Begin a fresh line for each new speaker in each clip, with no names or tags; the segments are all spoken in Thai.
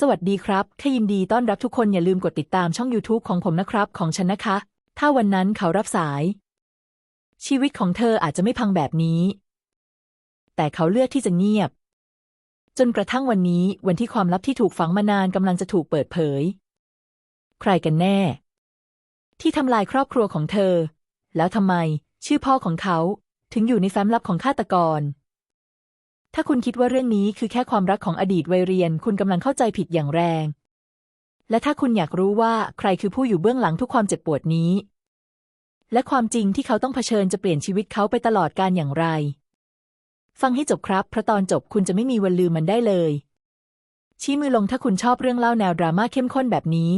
สวัสดีครับแค่ยินดีต้อนรับทุกคนอย่าลืมกดติดตามช่อง YouTube ของผมนะครับ ของฉันนะคะ ถ้าวันนั้นเขารับสาย ชีวิตของเธออาจจะไม่พังแบบนี้ แต่เขาเลือกที่จะเงียบ จนกระทั่งวันนี้วันที่ความลับที่ถูกฝังมานานกำลังจะถูกเปิดเผย ใครกันแน่ ที่ทำลายครอบครัวของเธอ แล้วทำไม ชื่อพ่อของเขา ถึงอยู่ในแฟ้มลับของฆาตกร ถ้าคุณคิดว่าเรื่องนี้คือแค่ความรักของอดีตวัยเรียน คุณกำลังเข้าใจผิดอย่างแรง และถ้าคุณอยากรู้ว่าใครคือผู้อยู่เบื้องหลังทุกความเจ็บปวดนี้ และความจริงที่เขาต้องเผชิญจะเปลี่ยนชีวิตเขาไปตลอดการอย่างไร ฟังให้จบครับเพราะตอนจบคุณจะไม่มีวันลืมมันได้เลย ชี้มือลงถ้าคุณชอบเรื่องเล่าแนวดราม่าเข้มข้นแบบนี้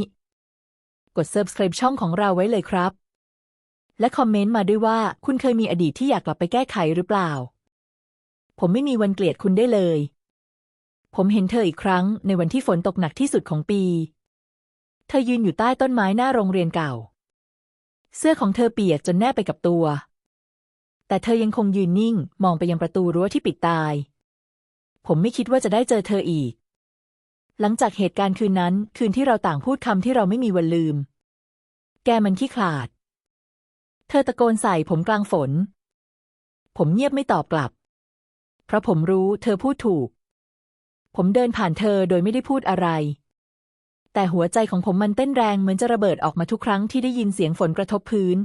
กด subscribe ช่องของเราไว้เลยครับ และคอมเมนต์มาด้วยว่าคุณเคยมีอดีตที่อยากกลับไปแก้ไขหรือเปล่า ผมไม่มีวันเกลียดคุณได้เลย ผมเห็นเธออีกครั้งในวันที่ฝนตกหนักที่สุดของปี เธอยืนอยู่ใต้ต้นไม้หน้าโรงเรียนเก่า เสื้อของเธอเปียกจนแนบไปกับตัว แต่เธอยังคงยืนนิ่ง มองไปยังประตูรั้วที่ปิดตาย ผมไม่คิดว่าจะได้เจอเธออีก หลังจากเหตุการณ์คืนนั้น คืนที่เราต่างพูดคำที่เราไม่มีวันลืม แกมันขี้ขลาด เธอตะโกนใส่ผมกลางฝน ผมเงียบไม่ตอบกลับ เพราะผมรู้เธอพูดถูก ผมเดินผ่านเธอโดยไม่ได้พูดอะไร แต่หัวใจของผมมันเต้นแรงเหมือนจะระเบิดออกมาทุกครั้งที่ได้ยินเสียงฝนกระทบพื้น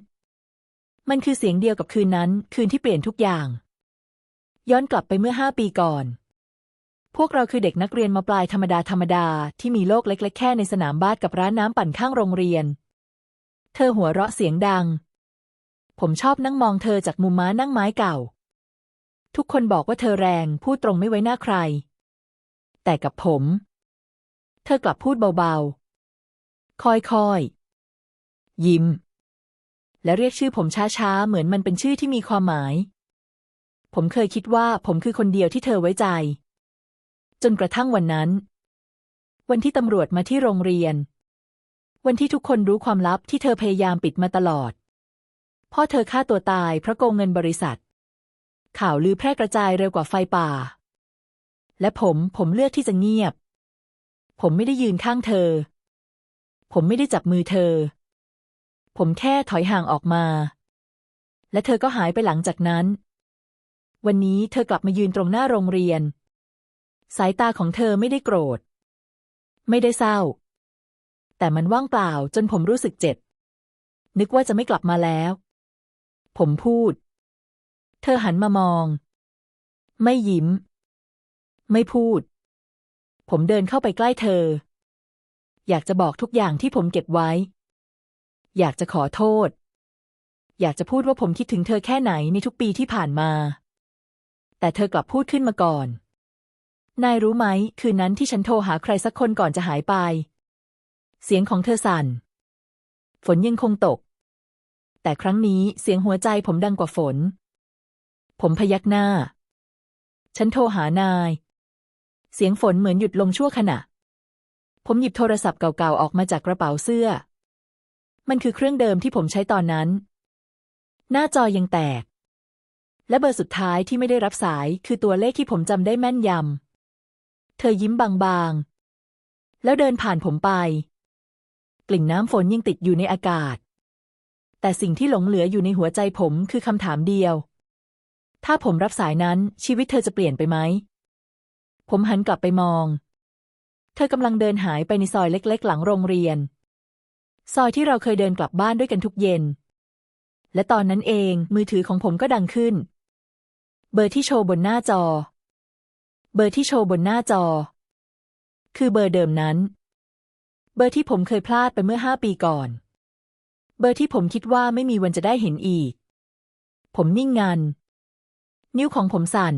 มันคือเสียงเดียวกับคืนนั้น คืนที่เปลี่ยนทุกอย่าง ย้อนกลับไปเมื่อห้าปีก่อน พวกเราคือเด็กนักเรียนมาปลายธรรมดาธรรมดาที่มีโลกเล็ก ๆ แค่ในสนามบาสกับร้านน้ำปั่นข้างโรงเรียน เธอหัวเราะเสียงดัง ผมชอบนั่งมองเธอจากมุมม้านั่งไม้เก่า ทุกคนบอกว่าเธอแรงพูดตรงไม่ไว้หน้าใคร แต่กับผม เธอกลับพูดเบาๆ ค่อยๆ ยิ้ม และเรียกชื่อผมช้าๆ เหมือนมันเป็นชื่อที่มีความหมาย ผมเคยคิดว่าผมคือคนเดียวที่เธอไว้ใจ จนกระทั่งวันนั้น วันที่ตำรวจมาที่โรงเรียน วันที่ทุกคนรู้ความลับที่เธอพยายามปิดมาตลอดพ่อเธอฆ่าตัวตายเพราะโกงเงินบริษัท ข่าวลือแพร่กระจายเร็วกว่าไฟป่า และผมผมเลือกที่จะเงียบ ผมไม่ได้ยืนข้างเธอ ผมไม่ได้จับมือเธอ ผมแค่ถอยห่างออกมา และเธอก็หายไปหลังจากนั้น วันนี้เธอกลับมายืนตรงหน้าโรงเรียน สายตาของเธอไม่ได้โกรธ ไม่ได้เศร้า แต่มันว่างเปล่าจนผมรู้สึกเจ็บนึกว่าจะไม่กลับมาแล้ว ผมพูด เธอหันมามอง ไม่ยิ้ม ไม่พูด ผมเดินเข้าไปใกล้เธอ อยากจะบอกทุกอย่างที่ผมเก็บไว้ อยากจะขอโทษ อยากจะพูดว่าผมคิดถึงเธอแค่ไหนในทุกปีที่ผ่านมา แต่เธอกลับพูดขึ้นมาก่อน นายรู้ไหม คืนนั้นที่ฉันโทรหาใครสักคนก่อนจะหายไป เสียงของเธอสั่น ฝนยังคงตกแต่ครั้งนี้เสียงหัวใจผมดังกว่าฝน ผมพยักหน้า ฉันโทรหานาย เสียงฝนเหมือนหยุดลงชั่วขณะ ผมหยิบโทรศัพท์เก่าๆ ออกมาจากกระเป๋าเสื้อ มันคือเครื่องเดิมที่ผมใช้ตอนนั้น หน้าจอยังแตก และเบอร์สุดท้ายที่ไม่ได้รับสายคือตัวเลขที่ผมจำได้แม่นยำ เธอยิ้มบางๆ แล้วเดินผ่านผมไป กลิ่นน้ำฝนยังติดอยู่ในอากาศ แต่สิ่งที่หลงเหลืออยู่ในหัวใจผมคือคำถามเดียว ถ้าผมรับสายนั้นชีวิตเธอจะเปลี่ยนไปไหม ผมหันกลับไปมอง เธอกำลังเดินหายไปในซอยเล็ก ๆ หลังโรงเรียน ซอยที่เราเคยเดินกลับบ้านด้วยกันทุกเย็น และตอนนั้นเองมือถือของผมก็ดังขึ้น เบอร์ที่โชว์บนหน้าจอ เบอร์ที่โชว์บนหน้าจอ คือเบอร์เดิมนั้น เบอร์ที่ผมเคยพลาดไปเมื่อห้าปีก่อน เบอร์ที่ผมคิดว่าไม่มีวันจะได้เห็นอีก ผมนิ่งงัน นิ้วของผมสั่น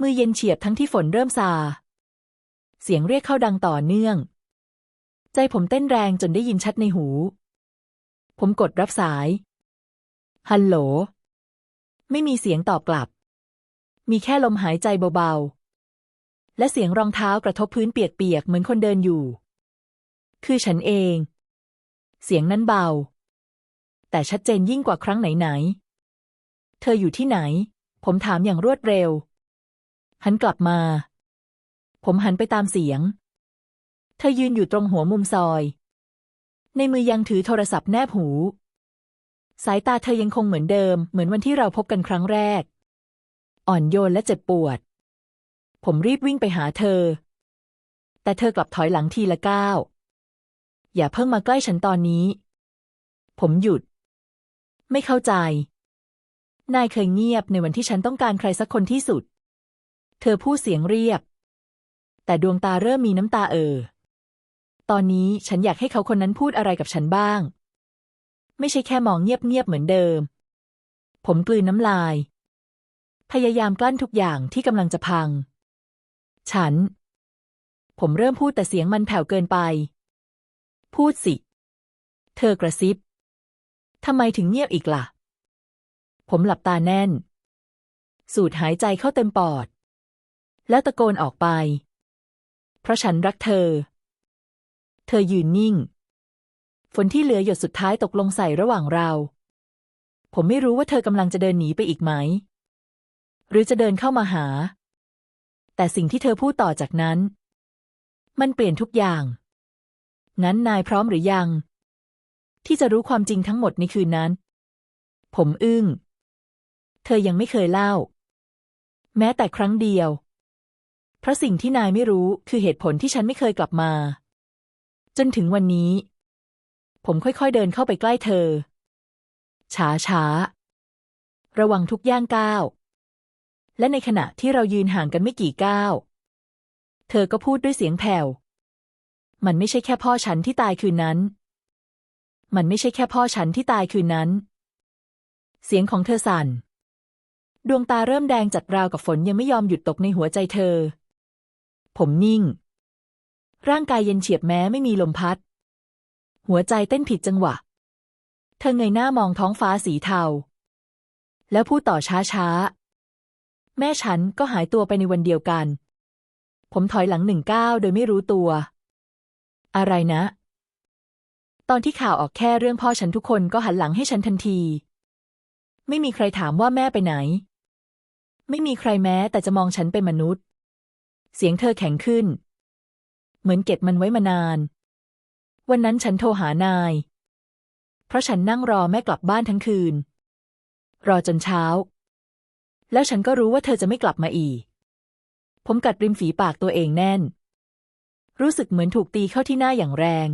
มือเย็นเฉียบทั้งที่ฝนเริ่มซา เสียงเรียกเข้าดังต่อเนื่อง ใจผมเต้นแรงจนได้ยินชัดในหู ผมกดรับสาย ฮัลโหล ไม่มีเสียงตอบกลับ มีแค่ลมหายใจเบาๆ และเสียงรองเท้ากระทบพื้นเปียกๆ เหมือนคนเดินอยู่ คือฉันเอง เสียงนั้นเบา แต่ชัดเจนยิ่งกว่าครั้งไหนๆเธออยู่ที่ไหน ผมถามอย่างรวดเร็ว หันกลับมา ผมหันไปตามเสียง เธอยืนอยู่ตรงหัวมุมซอย ในมือยังถือโทรศัพท์แนบหู สายตาเธอยังคงเหมือนเดิม เหมือนวันที่เราพบกันครั้งแรก อ่อนโยนและเจ็บปวด ผมรีบวิ่งไปหาเธอ แต่เธอกลับถอยหลังทีละก้าว อย่าเพิ่งมาใกล้ฉันตอนนี้ ผมหยุด ไม่เข้าใจ นายเคยเงียบในวันที่ฉันต้องการใครสักคนที่สุด เธอพูดเสียงเรียบ แต่ดวงตาเริ่มมีน้ำตาเออ ตอนนี้ฉันอยากให้เขาคนนั้นพูดอะไรกับฉันบ้าง ไม่ใช่แค่มองเงียบๆเหมือนเดิม ผมกลืนน้ำลาย พยายามกลั้นทุกอย่างที่กำลังจะพัง ฉัน ผมเริ่มพูดแต่เสียงมันแผ่วเกินไป พูดสิ เธอกระซิบทำไมถึงเงียบอีกล่ะ ผมหลับตาแน่น สูดหายใจเข้าเต็มปอด แล้วตะโกนออกไป เพราะฉันรักเธอ เธอยืนนิ่ง ฝนที่เหลือหยดสุดท้ายตกลงใส่ระหว่างเรา ผมไม่รู้ว่าเธอกำลังจะเดินหนีไปอีกไหม หรือจะเดินเข้ามาหา แต่สิ่งที่เธอพูดต่อจากนั้น มันเปลี่ยนทุกอย่าง งั้นนายพร้อมหรือยัง ที่จะรู้ความจริงทั้งหมดในคืนนั้นผมอึ้ง เธอยังไม่เคยเล่า แม้แต่ครั้งเดียว เพราะสิ่งที่นายไม่รู้คือเหตุผลที่ฉันไม่เคยกลับมา จนถึงวันนี้ ผมค่อยๆเดินเข้าไปใกล้เธอ ช้าช้าๆระวังทุกย่างก้าว และในขณะที่เรายืนห่างกันไม่กี่ก้าว เธอก็พูดด้วยเสียงแผ่ว มันไม่ใช่แค่พ่อฉันที่ตายคืนนั้น มันไม่ใช่แค่พ่อฉันที่ตายคืนนั้น เสียงของเธอสั่น ดวงตาเริ่มแดงจัดราวกับฝนยังไม่ยอมหยุดตกในหัวใจเธอ ผมนิ่ง ร่างกายเย็นเฉียบแม้ไม่มีลมพัด หัวใจเต้นผิดจังหวะ เธอเงยหน้ามองท้องฟ้าสีเทา แล้วพูดต่อช้าๆ แม่ฉันก็หายตัวไปในวันเดียวกัน ผมถอยหลังหนึ่งก้าวโดยไม่รู้ตัว อะไรนะ ตอนที่ข่าวออกแค่เรื่องพ่อฉันทุกคนก็หันหลังให้ฉันทันทีไม่มีใครถามว่าแม่ไปไหน ไม่มีใครแม้แต่จะมองฉันเป็นมนุษย์ เสียงเธอแข็งขึ้น เหมือนเก็บมันไว้มานาน วันนั้นฉันโทรหานาย เพราะฉันนั่งรอแม่กลับบ้านทั้งคืน รอจนเช้า แล้วฉันก็รู้ว่าเธอจะไม่กลับมาอีก ผมกัดริมฝีปากตัวเองแน่น รู้สึกเหมือนถูกตีเข้าที่หน้าอย่างแรง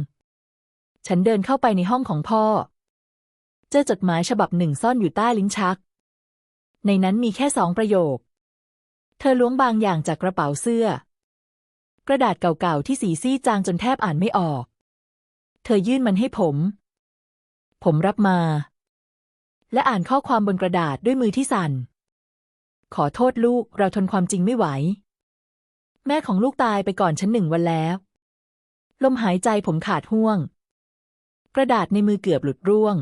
ฉันเดินเข้าไปในห้องของพ่อ เจอจดหมายฉบับหนึ่งซ่อนอยู่ใต้ลิ้นชัก ในนั้นมีแค่สองประโยค เธอล้วงบางอย่างจากกระเป๋าเสื้อ กระดาษเก่าๆที่สีซีดจางจนแทบอ่านไม่ออก เธอยื่นมันให้ผม ผมรับมา และอ่านข้อความบนกระดาษด้วยมือที่สั่น ขอโทษลูกเราทนความจริงไม่ไหว แม่ของลูกตายไปก่อนฉันหนึ่งวันแล้ว ลมหายใจผมขาดห่วง กระดาษในมือเกือบหลุดร่วง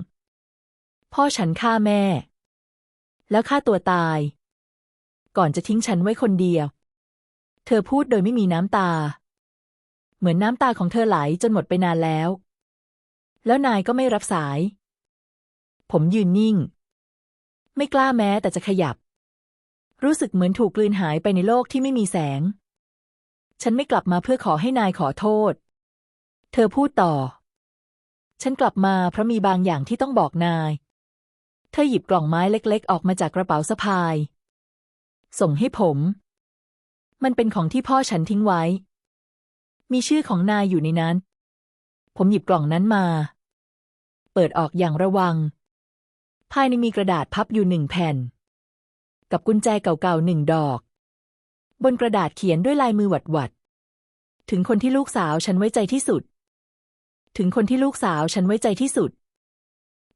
พ่อฉันฆ่าแม่ แล้วฆ่าตัวตาย ก่อนจะทิ้งฉันไว้คนเดียว เธอพูดโดยไม่มีน้ำตา เหมือนน้ำตาของเธอไหลจนหมดไปนานแล้ว แล้วนายก็ไม่รับสาย ผมยืนนิ่ง ไม่กล้าแม้แต่จะขยับ รู้สึกเหมือนถูกกลืนหายไปในโลกที่ไม่มีแสง ฉันไม่กลับมาเพื่อขอให้นายขอโทษ เธอพูดต่อ ฉันกลับมาเพราะมีบางอย่างที่ต้องบอกนาย เธอหยิบกล่องไม้เล็ก ๆ ออกมาจากกระเป๋าสะพาย ส่งให้ผม มันเป็นของที่พ่อฉันทิ้งไว้ มีชื่อของนายอยู่ในนั้น ผมหยิบกล่องนั้นมา เปิดออกอย่างระวัง ภายในมีกระดาษพับอยู่หนึ่งแผ่น กับกุญแจเก่าๆหนึ่งดอก บนกระดาษเขียนด้วยลายมือหวัดๆถึงคนที่ลูกสาวฉันไว้ใจที่สุด ถึงคนที่ลูกสาวฉันไว้ใจที่สุด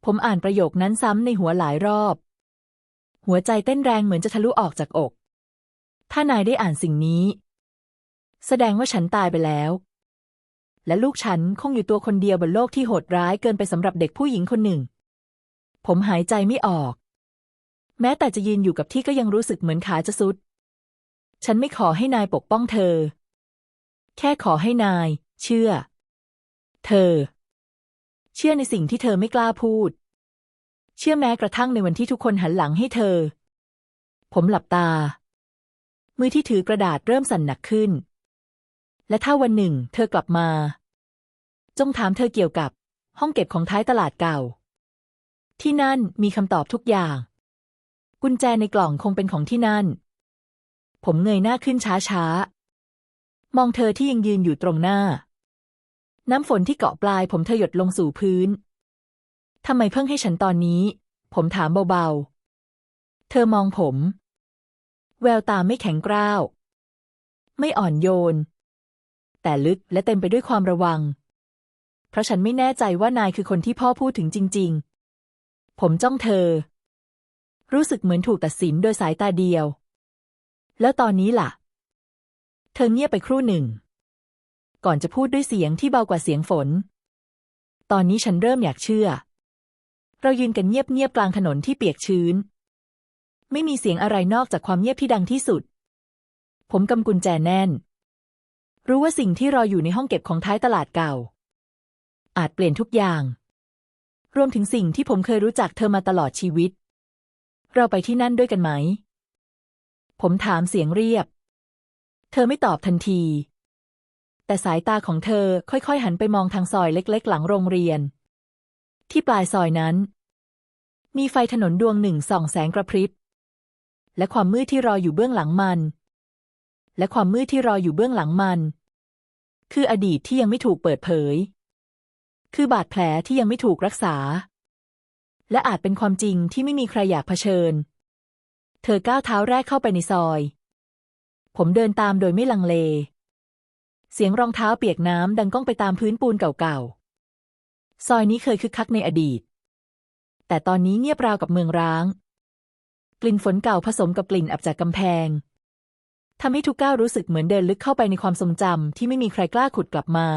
ผมอ่านประโยคนั้นซ้ำในหัวหลายรอบ หัวใจเต้นแรงเหมือนจะทะลุออกจากอก ถ้านายได้อ่านสิ่งนี้ แสดงว่าฉันตายไปแล้ว และลูกฉันคงอยู่ตัวคนเดียวบนโลกที่โหดร้ายเกินไปสำหรับเด็กผู้หญิงคนหนึ่ง ผมหายใจไม่ออก แม้แต่จะยืนอยู่กับที่ก็ยังรู้สึกเหมือนขาจะสุด ฉันไม่ขอให้นายปกป้องเธอ แค่ขอให้นาย เชื่อ เธอ เชื่อในสิ่งที่เธอไม่กล้าพูด เชื่อแม้กระทั่งในวันที่ทุกคนหันหลังให้เธอ ผมหลับตา มือที่ถือกระดาษเริ่มสั่นหนักขึ้น และถ้าวันหนึ่ง เธอกลับมา จงถามเธอเกี่ยวกับ ห้องเก็บของท้ายตลาดเก่า ที่นั่นมีคำตอบทุกอย่าง กุญแจในกล่องคงเป็นของที่นั่น ผมเงยหน้าขึ้นช้าๆ มองเธอที่ยังยืนอยู่ตรงหน้า น้ำฝนที่เกาะปลายผมเธอหยดลงสู่พื้น ทำไมเพิ่งให้ฉันตอนนี้ ผมถามเบาๆ เธอมองผม แววตาไม่แข็งกร้าว ไม่อ่อนโยน แต่ลึกและเต็มไปด้วยความระวัง เพราะฉันไม่แน่ใจว่านายคือคนที่พ่อพูดถึงจริง ๆ ผมจ้องเธอ รู้สึกเหมือนถูกตัดสินโดยสายตาเดียว แล้วตอนนี้ล่ะ เธอเงียบไปครู่หนึ่ง ก่อนจะพูดด้วยเสียงที่เบากว่าเสียงฝน ตอนนี้ฉันเริ่มอยากเชื่อ เรายืนกันเงียบๆกลางถนนที่เปียกชื้น ไม่มีเสียงอะไรนอกจากความเงียบที่ดังที่สุด ผมกำกุญแจแน่น รู้ว่าสิ่งที่รออยู่ในห้องเก็บของท้ายตลาดเก่า อาจเปลี่ยนทุกอย่าง รวมถึงสิ่งที่ผมเคยรู้จักเธอมาตลอดชีวิต เราไปที่นั่นด้วยกันไหม ผมถามเสียงเรียบ เธอไม่ตอบทันที แต่สายตาของเธอค่อยๆ หันไปมองทางซอยเล็กๆ หลังโรงเรียน ที่ปลายซอยนั้น มีไฟถนนดวงหนึ่งส่องแสงกระพริบ และความมืดที่รออยู่เบื้องหลังมัน และความมืดที่รออยู่เบื้องหลังมัน คืออดีตที่ยังไม่ถูกเปิดเผย คือบาดแผลที่ยังไม่ถูกรักษา และอาจเป็นความจริงที่ไม่มีใครอยากเผชิญ เธอก้าวเท้าแรกเข้าไปในซอย ผมเดินตามโดยไม่ลังเล เสียงรองเท้าเปียกน้ำดังก้องไปตามพื้นปูนเก่าๆ ซอยนี้เคยคึกคักในอดีต แต่ตอนนี้เงียบราวกับเมืองร้าง กลิ่นฝนเก่าผสมกับกลิ่นอับจากกำแพงทำให้ทุกก้าวรู้สึกเหมือนเดินลึกเข้าไปในความทรงจำที่ไม่มีใครกล้าขุดกลับมา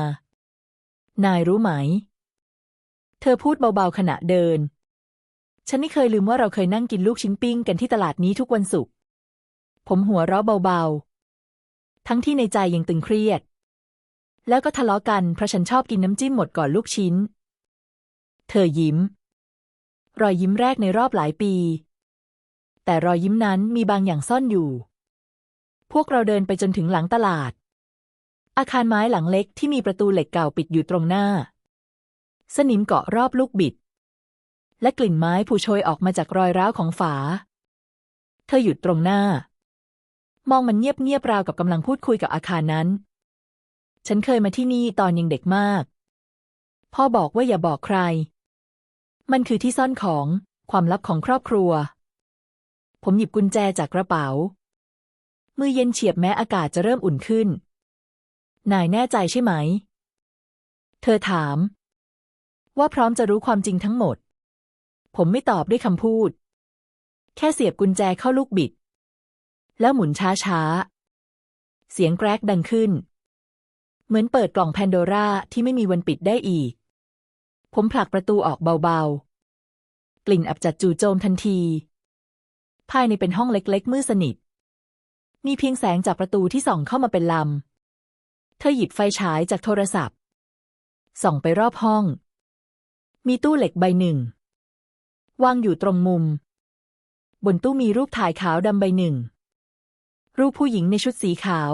นายรู้ไหม เธอพูดเบาๆขณะเดิน ฉันไม่เคยลืมว่าเราเคยนั่งกินลูกชิ้นปิ้งกันที่ตลาดนี้ทุกวันศุกร์ ผมหัวเราะเบาๆ ทั้งที่ในใจยังตึงเครียด แล้วก็ทะเลาะกันเพราะฉันชอบกินน้ำจิ้มหมดก่อนลูกชิ้น เธอยิ้ม รอยยิ้มแรกในรอบหลายปี แต่รอยยิ้มนั้นมีบางอย่างซ่อนอยู่ พวกเราเดินไปจนถึงหลังตลาด อาคารไม้หลังเล็กที่มีประตูเหล็กเก่าปิดอยู่ตรงหน้า สนิมเกาะรอบลูกบิด และกลิ่นไม้ผู้โชยออกมาจากรอยร้าวของฝา เธอหยุดตรงหน้า มองมันเงียบๆราวกับกำลังพูดคุยกับอาคารนั้น ฉันเคยมาที่นี่ตอนยังเด็กมาก พ่อบอกว่าอย่าบอกใคร มันคือที่ซ่อนของความลับของครอบครัว ผมหยิบกุญแจจากกระเป๋า มือเย็นเฉียบแม้อากาศจะเริ่มอุ่นขึ้น นายแน่ใจใช่ไหม เธอถาม ว่าพร้อมจะรู้ความจริงทั้งหมด ผมไม่ตอบด้วยคำพูด แค่เสียบกุญแจเข้าลูกบิด แล้วหมุนช้าๆ เสียงแกรกดังขึ้น เหมือนเปิดกล่องแพนโดร่าที่ไม่มีวันปิดได้อีก ผมผลักประตูออกเบาๆ กลิ่นอับจัดจู่โจมทันที ภายในเป็นห้องเล็กๆ มืดสนิท มีเพียงแสงจากประตูที่ส่องเข้ามาเป็นลำ เธอหยิบไฟฉายจากโทรศัพท์ ส่องไปรอบห้อง มีตู้เหล็กใบหนึ่ง วางอยู่ตรงมุม บนตู้มีรูปถ่ายขาวดำใบหนึ่ง รูปผู้หญิงในชุดสีขาว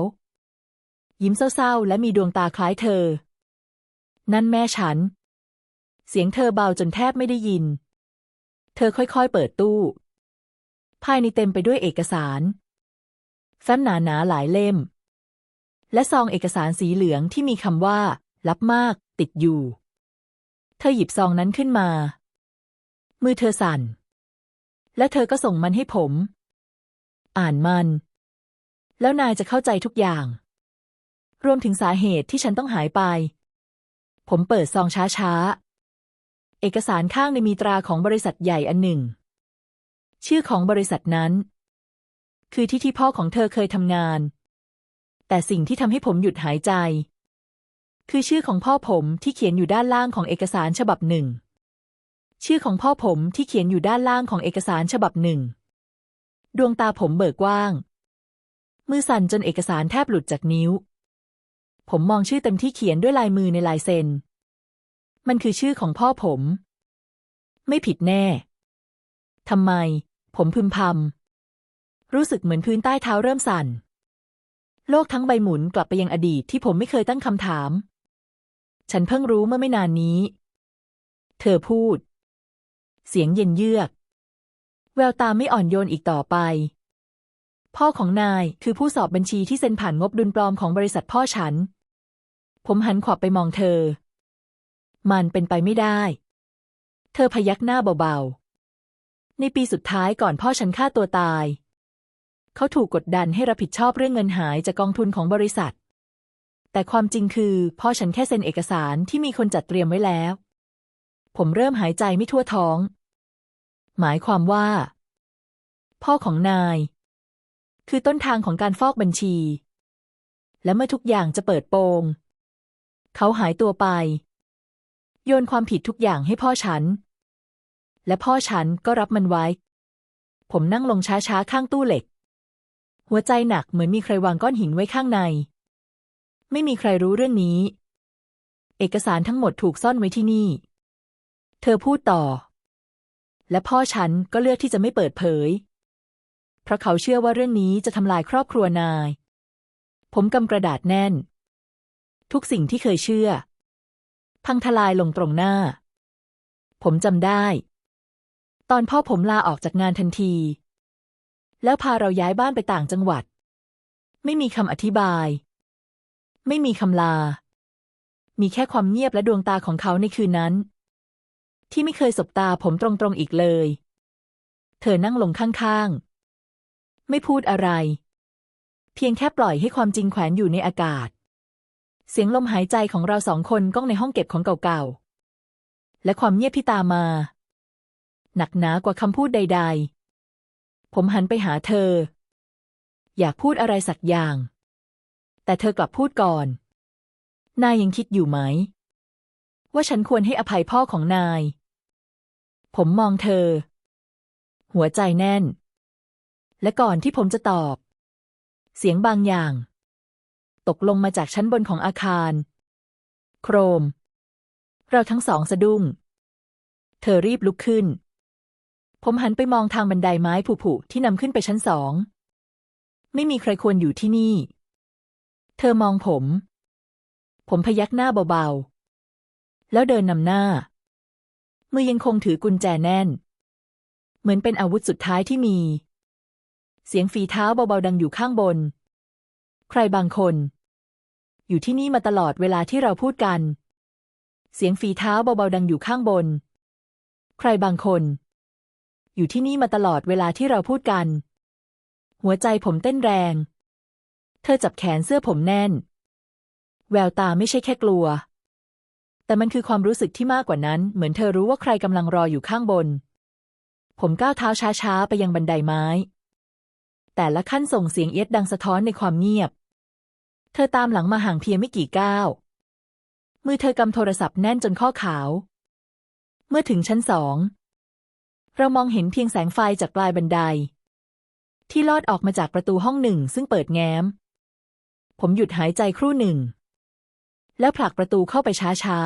ยิ้มเศร้าๆ และมีดวงตาคล้ายเธอ นั่นแม่ฉัน เสียงเธอเบาจนแทบไม่ได้ยิน เธอค่อยๆ เปิดตู้ ภายในเต็มไปด้วยเอกสาร แฟ้มหนาๆ หลายเล่ม และซองเอกสารสีเหลืองที่มีคำว่า ลับมาก ติดอยู่ เธอหยิบซองนั้นขึ้นมา มือเธอสั่น และเธอก็ส่งมันให้ผม อ่านมัน แล้วนายจะเข้าใจทุกอย่าง รวมถึงสาเหตุที่ฉันต้องหายไป ผมเปิดซองช้าๆ เอกสารข้างในมีตราของบริษัทใหญ่อันหนึ่ง ชื่อของบริษัทนั้น คือที่ที่พ่อของเธอเคยทำงาน แต่สิ่งที่ทำให้ผมหยุดหายใจ คือชื่อของพ่อผมที่เขียนอยู่ด้านล่างของเอกสารฉบับหนึ่ง ชื่อของพ่อผมที่เขียนอยู่ด้านล่างของเอกสารฉบับหนึ่ง ดวงตาผมเบิกกว้าง มือสั่นจนเอกสารแทบหลุดจากนิ้ว ผมมองชื่อเต็มที่เขียนด้วยลายมือในลายเซ็น มันคือชื่อของพ่อผม ไม่ผิดแน่ ทำไม ผมพึมพำ รู้สึกเหมือนพื้นใต้เท้าเริ่มสั่น โลกทั้งใบหมุนกลับไปยังอดีตที่ผมไม่เคยตั้งคำถาม ฉันเพิ่งรู้เมื่อไม่นานนี้ เธอพูด เสียงเย็นเยือก แววตาไม่อ่อนโยนอีกต่อไปพ่อของนายคือผู้สอบบัญชีที่เซ็นผ่านงบดุลปลอมของบริษัทพ่อฉัน ผมหันขวับไปมองเธอ มันเป็นไปไม่ได้ เธอพยักหน้าเบาๆ ในปีสุดท้ายก่อนพ่อฉันฆ่าตัวตาย เขาถูกกดดันให้รับผิดชอบเรื่องเงินหายจากกองทุนของบริษัท แต่ความจริงคือพ่อฉันแค่เซ็นเอกสารที่มีคนจัดเตรียมไว้แล้ว ผมเริ่มหายใจไม่ทั่วท้อง หมายความว่า พ่อของนาย คือต้นทางของการฟอกบัญชี และเมื่อทุกอย่างจะเปิดโปง เขาหายตัวไป โยนความผิดทุกอย่างให้พ่อฉัน และพ่อฉันก็รับมันไว้ ผมนั่งลงช้าๆ ข้างตู้เหล็ก หัวใจหนักเหมือนมีใครวางก้อนหินไว้ข้างใน ไม่มีใครรู้เรื่องนี้ เอกสารทั้งหมดถูกซ่อนไว้ที่นี่ เธอพูดต่อ และพ่อฉันก็เลือกที่จะไม่เปิดเผย เพราะเขาเชื่อว่าเรื่องนี้จะทำลายครอบครัวนาย ผมกำกระดาษแน่น ทุกสิ่งที่เคยเชื่อ พังทลายลงตรงหน้า ผมจำได้ ตอนพ่อผมลาออกจากงานทันที แล้วพาเราย้ายบ้านไปต่างจังหวัด ไม่มีคำอธิบาย ไม่มีคำลา มีแค่ความเงียบและดวงตาของเขาในคืนนั้น ที่ไม่เคยสบตาผมตรงๆอีกเลย เธอนั่งลงข้างๆ ไม่พูดอะไร เพียงแค่ปล่อยให้ความจริงแขวนอยู่ในอากาศ เสียงลมหายใจของเราสองคนก้องในห้องเก็บของเก่าๆ และความเงียบที่ตามมา หนักหนากว่าคำพูดใด ๆ ผมหันไปหาเธอ อยากพูดอะไรสักอย่าง แต่เธอกลับพูดก่อน นายยังคิดอยู่ไหม ว่าฉันควรให้อภัยพ่อของนาย ผมมองเธอ หัวใจแน่น และก่อนที่ผมจะตอบ เสียงบางอย่าง ตกลงมาจากชั้นบนของอาคาร โครม เราทั้งสองสะดุ้ง เธอรีบลุกขึ้น ผมหันไปมองทางบันไดไม้ผุๆที่นำขึ้นไปชั้นสอง ไม่มีใครควรอยู่ที่นี่ เธอมองผม ผมพยักหน้าเบาๆ แล้วเดินนำหน้า มือยังคงถือกุญแจแน่น เหมือนเป็นอาวุธสุดท้ายที่มีเสียงฝีเท้าเบาๆดังอยู่ข้างบน ใครบางคน อยู่ที่นี่มาตลอดเวลาที่เราพูดกัน เสียงฝีเท้าเบาๆดังอยู่ข้างบน ใครบางคน อยู่ที่นี่มาตลอดเวลาที่เราพูดกัน หัวใจผมเต้นแรง เธอจับแขนเสื้อผมแน่น แววตาไม่ใช่แค่กลัว แต่มันคือความรู้สึกที่มากกว่านั้น เหมือนเธอรู้ว่าใครกำลังรออยู่ข้างบน ผมก้าวเท้าช้าๆ ไปยังบันไดไม้ แต่ละขั้นส่งเสียงเอียดดังสะท้อนในความเงียบ เธอตามหลังมาห่างเพียงไม่กี่ก้าว มือเธอกำโทรศัพท์แน่นจนข้อขาว เมื่อถึงชั้นสอง เรามองเห็นเพียงแสงไฟจากปลายบันได ที่ลอดออกมาจากประตูห้องหนึ่งซึ่งเปิดแง้ม ผมหยุดหายใจครู่หนึ่ง แล้วผลักประตูเข้าไปช้า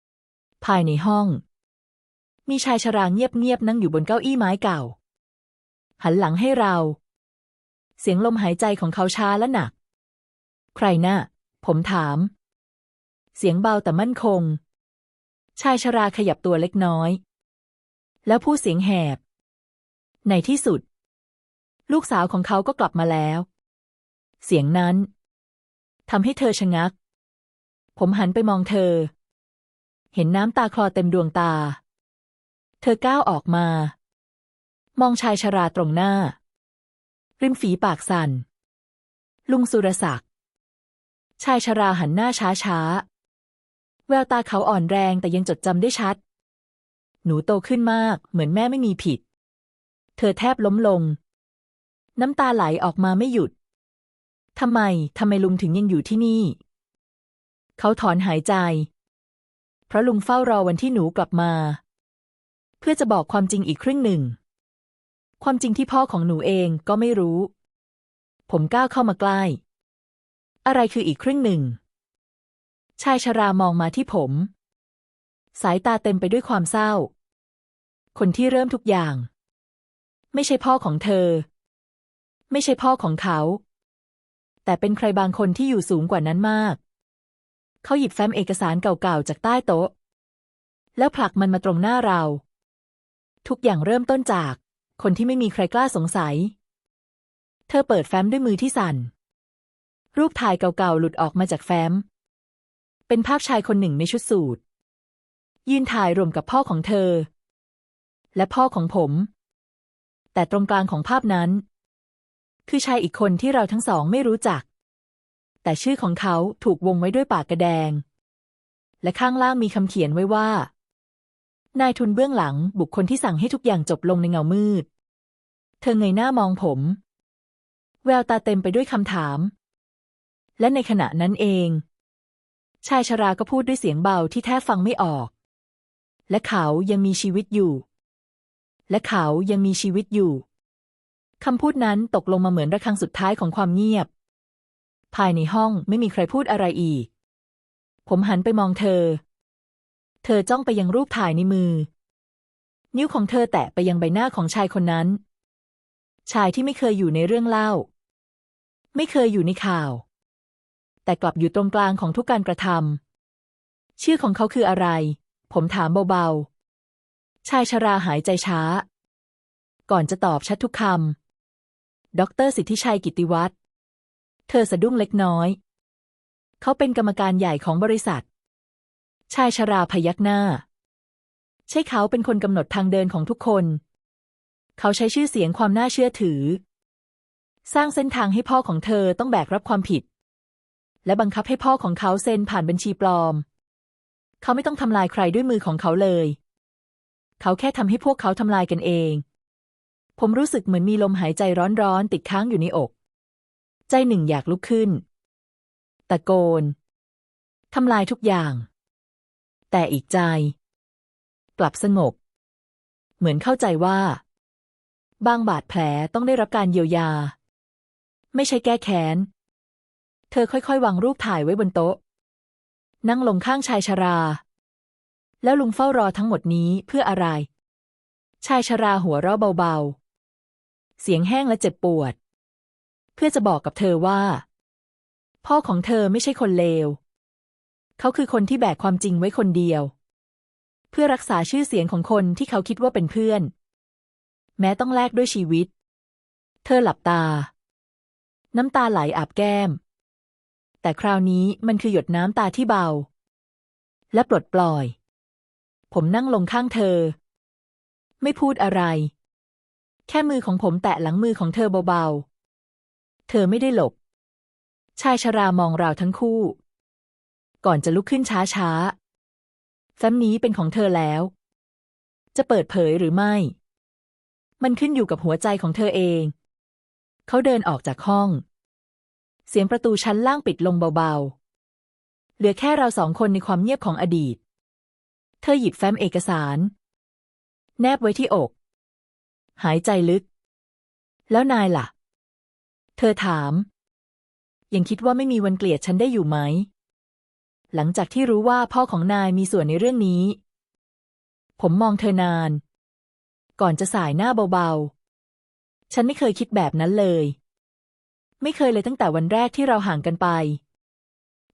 ๆ ภายในห้อง มีชายชราเงียบๆนั่งอยู่บนเก้าอี้ไม้เก่า หันหลังให้เรา เสียงลมหายใจของเขาช้าและหนัก ใครนะ่ะ ผมถาม เสียงเบาแต่มั่นคง ชายชราขยับตัวเล็กน้อย แล้วพูดเสียงแหบ ในที่สุด ลูกสาวของเขาก็กลับมาแล้ว เสียงนั้นทำให้เธอชะงัก ผมหันไปมองเธอ เห็นน้ำตาคลอเต็มดวงตา เธอก้าวออกมา มองชายชราตรงหน้า ริมฝีปากสัน่น ลุงสุรศักดิ์ ชายชราหันหน้าช้าช้าแววตาเขาอ่อนแรงแต่ยังจดจำได้ชัด หนูโตขึ้นมาก เหมือนแม่ไม่มีผิด เธอแทบล้มลง น้ำตาไหลออกมาไม่หยุด ทำไม ทำไมลุงถึงยังอยู่ที่นี่ เขาถอนหายใจ เพราะลุงเฝ้ารอวันที่หนูกลับมา เพื่อจะบอกความจริงอีกครึ่งหนึ่ง ความจริงที่พ่อของหนูเองก็ไม่รู้ ผมก้าวเข้ามาใกล้ อะไรคืออีกครึ่งหนึ่ง ชายชรามองมาที่ผม สายตาเต็มไปด้วยความเศร้า คนที่เริ่มทุกอย่าง ไม่ใช่พ่อของเธอ ไม่ใช่พ่อของเขา แต่เป็นใครบางคนที่อยู่สูงกว่านั้นมาก เขาหยิบแฟ้มเอกสารเก่าๆจากใต้โต๊ะ แล้วผลักมันมาตรงหน้าเรา ทุกอย่างเริ่มต้นจาก คนที่ไม่มีใครกล้าสงสัย เธอเปิดแฟ้มด้วยมือที่สั่น รูปถ่ายเก่าๆ หลุดออกมาจากแฟ้ม เป็นภาพชายคนหนึ่งในชุดสูทยืนถ่ายรวมกับพ่อของเธอ และพ่อของผม แต่ตรงกลางของภาพนั้น คือชายอีกคนที่เราทั้งสองไม่รู้จัก แต่ชื่อของเขาถูกวงไว้ด้วยปากกระแดง และข้างล่างมีคำเขียนไว้ว่า นายทุนเบื้องหลังบุคคลที่สั่งให้ทุกอย่างจบลงในเงามืด เธอเงยหน้ามองผม แววตาเต็มไปด้วยคำถาม และในขณะนั้นเอง ชายชราก็พูดด้วยเสียงเบาที่แทบฟังไม่ออก และเขายังมีชีวิตอยู่ และเขายังมีชีวิตอยู่คำพูดนั้นตกลงมาเหมือนระฆังสุดท้ายของความเงียบ ภายในห้องไม่มีใครพูดอะไรอีก ผมหันไปมองเธอ เธอจ้องไปยังรูปถ่ายในมือ นิ้วของเธอแตะไปยังใบหน้าของชายคนนั้น ชายที่ไม่เคยอยู่ในเรื่องเล่า ไม่เคยอยู่ในข่าว แต่กลับอยู่ตรงกลางของทุกการกระทำชื่อของเขาคืออะไร ผมถามเบาๆ ชายชราหายใจช้า ก่อนจะตอบชัดทุกคำด็อกเตอร์สิทธิชัยกิติวัฒน์เธอสะดุ้งเล็กน้อย เขาเป็นกรรมการใหญ่ของบริษัท ชายชราพยักหน้า ใช่เขาเป็นคนกำหนดทางเดินของทุกคน เขาใช้ชื่อเสียงความน่าเชื่อถือ สร้างเส้นทางให้พ่อของเธอต้องแบกรับความผิด และบังคับให้พ่อของเขาเซ็นผ่านบัญชีปลอม เขาไม่ต้องทำลายใครด้วยมือของเขาเลย เขาแค่ทำให้พวกเขาทำลายกันเอง ผมรู้สึกเหมือนมีลมหายใจร้อนๆติดค้างอยู่ในอก ใจหนึ่งอยากลุกขึ้น ตะโกนทำลายทุกอย่าง แต่อีกใจ กลับสงบ เหมือนเข้าใจว่า บางบาดแผลต้องได้รับการเยียวยา ไม่ใช่แก้แค้น เธอค่อยๆ วางรูปถ่ายไว้บนโต๊ะ นั่งลงข้างชายชรา แล้วลุงเฝ้ารอทั้งหมดนี้เพื่ออะไร ชายชราหัวเราะเบาๆ เสียงแห้งและเจ็บปวด เพื่อจะบอกกับเธอว่า พ่อของเธอไม่ใช่คนเลว เขาคือคนที่แบกความจริงไว้คนเดียว เพื่อรักษาชื่อเสียงของคนที่เขาคิดว่าเป็นเพื่อน แม้ต้องแลกด้วยชีวิต เธอหลับตา น้ำตาไหลอาบแก้ม แต่คราวนี้มันคือหยดน้ำตาที่เบา และปลดปล่อย ผมนั่งลงข้างเธอ ไม่พูดอะไร แค่มือของผมแตะหลังมือของเธอเบาๆ เธอไม่ได้หลบ ชายชรามองเราทั้งคู่ ก่อนจะลุกขึ้นช้าๆแฟ้มนี้เป็นของเธอแล้ว จะเปิดเผยหรือไม่ มันขึ้นอยู่กับหัวใจของเธอเอง เขาเดินออกจากห้อง เสียงประตูชั้นล่างปิดลงเบาๆ เหลือแค่เราสองคนในความเงียบของอดีต เธอหยิบแฟ้มเอกสาร แนบไว้ที่อก หายใจลึก แล้วนายล่ะ เธอถาม ยังคิดว่าไม่มีวันเกลียดฉันได้อยู่ไหม หลังจากที่รู้ว่าพ่อของนายมีส่วนในเรื่องนี้ ผมมองเธอนาน ก่อนจะสายหน้าเบาๆ ฉันไม่เคยคิดแบบนั้นเลย ไม่เคยเลยตั้งแต่วันแรกที่เราห่างกันไป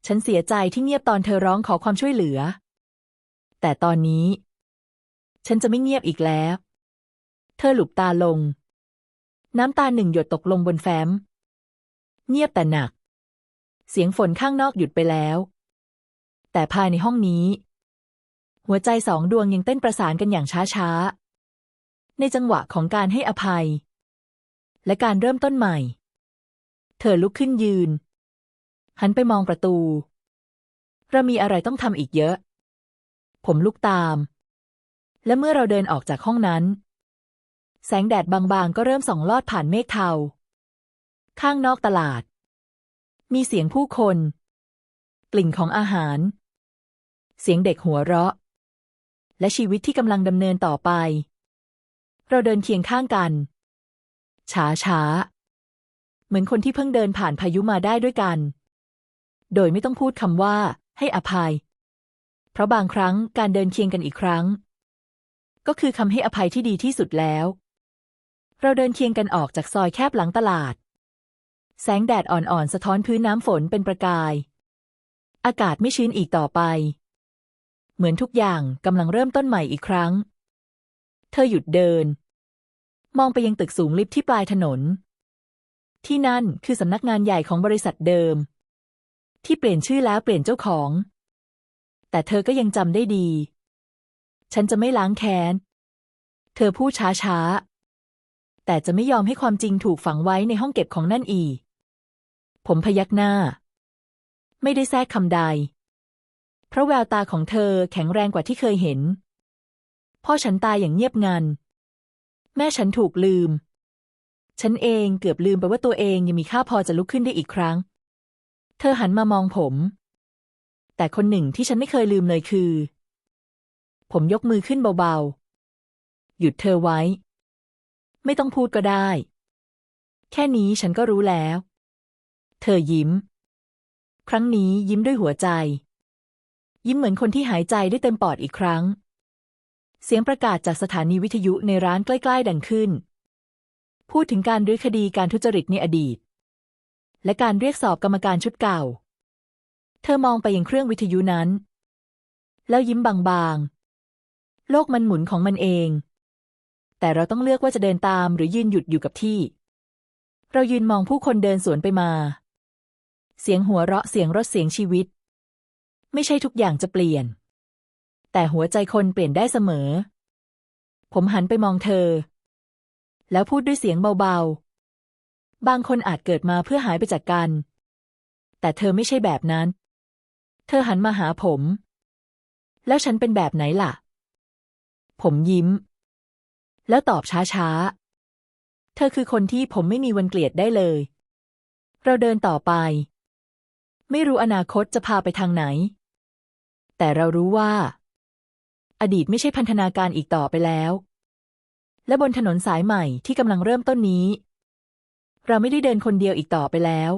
ฉันเสียใจที่เงียบตอนเธอร้องขอความช่วยเหลือ แต่ตอนนี้ ฉันจะไม่เงียบอีกแล้ว เธอหลุบตาลง น้ำตาหนึ่งหยดตกลงบนแฟ้ม เงียบแต่หนัก เสียงฝนข้างนอกหยุดไปแล้ว แต่ภายในห้องนี้ หัวใจสองดวงยังเต้นประสานกันอย่างช้าๆ ในจังหวะของการให้อภัย และการเริ่มต้นใหม่ เธอลุกขึ้นยืน หันไปมองประตู เรามีอะไรต้องทำอีกเยอะ ผมลุกตาม และเมื่อเราเดินออกจากห้องนั้น แสงแดดบางๆ ก็เริ่มส่องลอดผ่านเมฆเทา ข้างนอกตลาด มีเสียงผู้คน กลิ่นของอาหาร เสียงเด็กหัวเราะ และชีวิตที่กำลังดำเนินต่อไป เราเดินเคียงข้างกัน ช้าช้า มือนคนที่เพิ่งเดินผ่านพายุมาได้ด้วยกัน โดยไม่ต้องพูดคำว่า ให้อภัย เพราะบางครั้งการเดินเคียงกันอีกครั้ง ก็คือคำให้อภัยที่ดีที่สุดแล้ว เราเดินเคียงกันออกจากซอยแคบหลังตลาด แสงแดดอ่อนๆ สะท้อนพื้นน้ำฝนเป็นประกาย อากาศไม่ชื้นอีกต่อไป เหมือนทุกอย่างกำลังเริ่มต้นใหม่อีกครั้ง เธอหยุดเดิน มองไปยังตึกสูงลิฟต์ที่ปลายถนน ที่นั่นคือสำนักงานใหญ่ของบริษัทเดิม ที่เปลี่ยนชื่อแล้วเปลี่ยนเจ้าของ แต่เธอก็ยังจำได้ดี ฉันจะไม่ล้างแค้น เธอพูดช้าๆ แต่จะไม่ยอมให้ความจริงถูกฝังไว้ในห้องเก็บของนั่นอีก ผมพยักหน้า ไม่ได้แทรกคำใด เพราะแววตาของเธอแข็งแรงกว่าที่เคยเห็น พ่อฉันตายอย่างเงียบงัน แม่ฉันถูกลืม ฉันเองเกือบลืมไปว่าตัวเองยังมีค่าพอจะลุกขึ้นได้อีกครั้ง เธอหันมามองผม แต่คนหนึ่งที่ฉันไม่เคยลืมเลยคือ ผมยกมือขึ้นเบาๆ หยุดเธอไว้ ไม่ต้องพูดก็ได้ แค่นี้ฉันก็รู้แล้ว เธอยิ้ม ครั้งนี้ยิ้มด้วยหัวใจ ยิ้มเหมือนคนที่หายใจได้เต็มปอดอีกครั้ง เสียงประกาศจากสถานีวิทยุในร้านใกล้ ๆ ดังขึ้น พูดถึงการรื้อคดีการทุจริตในอดีต และการเรียกสอบกรรมการชุดเก่า เธอมองไปยังเครื่องวิทยุนั้น แล้วยิ้มบางๆ โลกมันหมุนของมันเอง แต่เราต้องเลือกว่าจะเดินตามหรือยืนหยุดอยู่กับที่ เรายืนมองผู้คนเดินสวนไปมา เสียงหัวเราะเสียงรถเสียงชีวิต ไม่ใช่ทุกอย่างจะเปลี่ยน แต่หัวใจคนเปลี่ยนได้เสมอ ผมหันไปมองเธอ แล้วพูดด้วยเสียงเบาๆ บางคนอาจเกิดมาเพื่อหายไปจากกัน แต่เธอไม่ใช่แบบนั้น เธอหันมาหาผม แล้วฉันเป็นแบบไหนล่ะ ผมยิ้ม แล้วตอบช้าๆ เธอคือคนที่ผมไม่มีวันเกลียดได้เลย เราเดินต่อไป ไม่รู้อนาคตจะพาไปทางไหน แต่เรารู้ว่า อดีตไม่ใช่พันธนาการอีกต่อไปแล้ว และบนถนนสายใหม่ที่กำลังเริ่มต้นนี้ เราไม่ได้เดินคนเดียวอีกต่อไปแล้ว